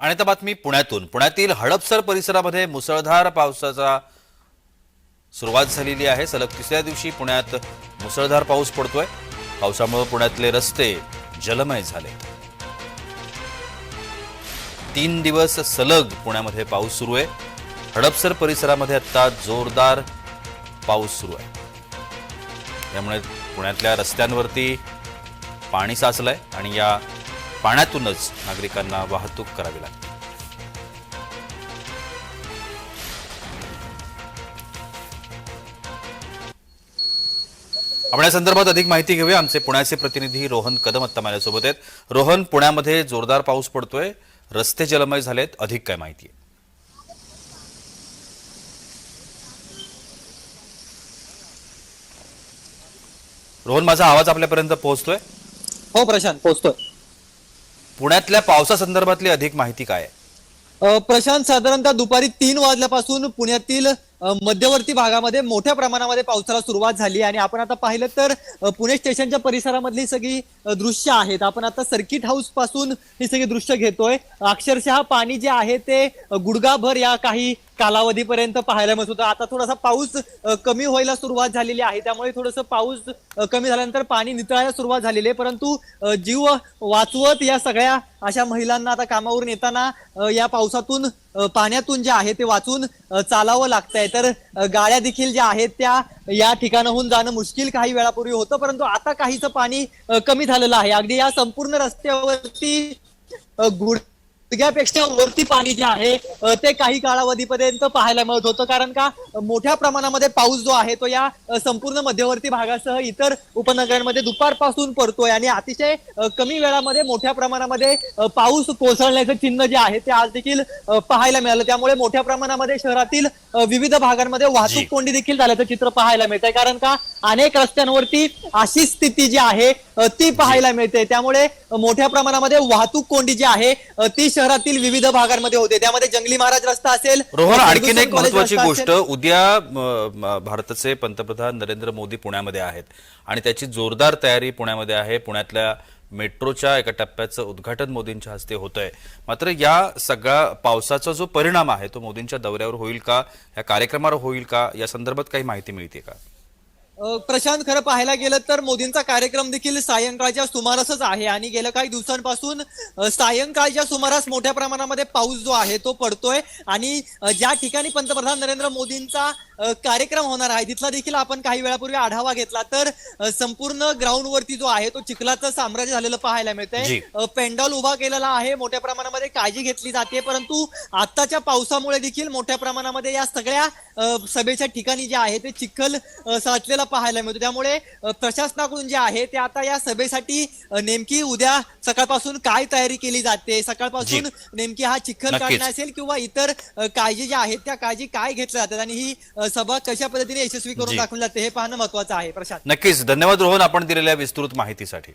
आणि आता बातमी पुण्यातून. पुण्यातील हडपसर परिसरामध्ये मुसळधार पावसाचा सुरुवात झालेली आहे. सलग तिसऱ्या दिवशी पुण्यात मुसळधार पाऊस पडतोय. पावसामुळे पुण्यातले रस्ते जलमय झाले. तीन दिवस सलग पुण्यामध्ये पाऊस सुरू आहे. हडपसर परिसरामध्ये आता जोरदार पाऊस सुरू आहे. त्यामुळे पुण्यातल्या रस्त्यांवरती पाणी साचलंय आणि या पाण्यातूनच नागरिकांना वाहतूक करावी लागते. आपण या संदर्भात अधिक माहिती घेऊया. आमचे पुण्याचे प्रतिनिधी रोहन कदम आत्ता माझ्यासोबत आहेत. रोहन पुण्यामध्ये जोरदार पाऊस पडतोय. रस्ते जलमय झालेत. अधिक काय माहिती आहे? रोहन माझा आवाज आपल्यापर्यंत पोहोचतोय? हो प्रशांत पोहोचतोय. पुण्यातल्या पावसासंदर्भातली अधिक माहिती काय प्रशांत साधारणतः दुपारी तीन वाजल्यापासून पुण्यातील मध्यवर्ती भागामध्ये मोठ्या प्रमाणामध्ये पावसाला सुरुवात झाली आणि आपण आता पाहिलं तर पुणे स्टेशनच्या परिसरामधली सगळी दृश्य आहेत. आपण आता सर्किट हाऊसपासून ही सगळी दृश्य घेतोय. अक्षरशः पाणी जे आहे ते गुडगाभर या काही कालावधीपर्यंत पाहायला मिळत होतं. आता थोडासा पाऊस कमी व्हायला सुरुवात झालेली आहे. त्यामुळे थोडंसं पाऊस कमी झाल्यानंतर पाणी नितळायला सुरुवात झालेली आहे. परंतु जीव वाचवत या सगळ्या अशा महिलांना आता कामावरून येताना या पावसातून पाण्यातून जे आहे ते वाचून चालावं लागतंय. तर गाड्या देखील ज्या आहेत त्या या ठिकाणाहून जाणं मुश्किल काही वेळापूर्वी होतं परंतु आता काहीचं पाणी कमी झालेलं आहे. अगदी या संपूर्ण रस्त्यावरती गुड गुडघ्यापेक्षा वरती पाणी जे आहे ते काही कालावधीपर्यंत पाहायला मिळत होतं. कारण का मोठ्या प्रमाणामध्ये पाऊस जो आहे तो या संपूर्ण मध्यवर्ती भागासह इतर उपनगरांमध्ये दुपारपासून पडतोय. आणि अतिशय कमी वेळामध्ये मोठ्या प्रमाणामध्ये पाऊस कोसळण्याचं चिन्ह जे आहे ते आज देखील पाहायला मिळालं. त्यामुळे मोठ्या प्रमाणामध्ये शहरातील विविध भागांमध्ये. वाहतूक कोंडी देखील झाल्याचं चित्र पाहायला मिळतंय. कारण का अनेक रस्त्यांवरती अशी स्थिती जी आहे ती पाहायला मिळते. त्यामुळे मोठ्या प्रमाणामध्ये वाहतूक कोंडी जी आहे ती शहरातील विविध भागांमध्ये होते. त्यामध्ये जंगली महाराज रस्ता असेल रोहन आणखीन एक महत्वाची गोष्ट. उद्या भारताचे पंतप्रधान नरेंद्र मोदी पुण्यामध्ये आहेत. आणि त्याची जोरदार तयारी पुण्यामध्ये आहे. पुण्यातल्या मेट्रोच्या एका टप्प्याचं उद्घाटन मोदींच्या हस्ते होत आहे मात्र या सगळ्या पावसाचा जो परिणाम आहे तो मोदींच्या दौऱ्यावर होईल का? या कार्यक्रमावर होईल का? या संदर्भात काही माहिती मिळते का? प्रशांत खरं पाहायला गेलं तर मोदींचा कार्यक्रम देखील सायंकाळच्या सुमारासच आहे आणि गेल्या काही दिवसांपासून सायंकाळच्या सुमारास मोठ्या प्रमाणामध्ये पाऊस जो आहे तो पडतोय आणि ज्या ठिकाणी पंतप्रधान नरेंद्र मोदींचा कार्यक्रम होणार आहे तिथला देखील आपण काही वेळापूर्वी आढावा घेतला तर संपूर्ण ग्राउंडवरती जो आहे तो चिखलाचं साम्राज्य झालेलं पाहायला. मिळतंय पेंडॉल उभा केलेला आहे मोठ्या प्रमाणामध्ये काळजी घेतली जाते परंतु आताच्या पावसामुळे देखील मोठ्या प्रमाणामध्ये या सगळ्या सभेच्या ठिकाणी जे आहे ते चिखल साचलेला पाहायला मिळतो. त्यामुळे प्रशासनाकडून जे आहे ते आता या सभेसाठी नेमकी उद्या सकाळपासून काय तयारी केली जाते? सकाळपासून नेमकी हा चिखल. काढणं असेल किंवा इतर काळजी ज्या आहेत त्या काळजी काय घेतल्या जातात? आणि ही सभा कशा पद्धतीने यशस्वी करून. दाखवली जाते हे पाहणं महत्वाचं आहे. प्रशांत. नक्कीच. धन्यवाद रोहन आपण दिलेल्या विस्तृत माहितीसाठी.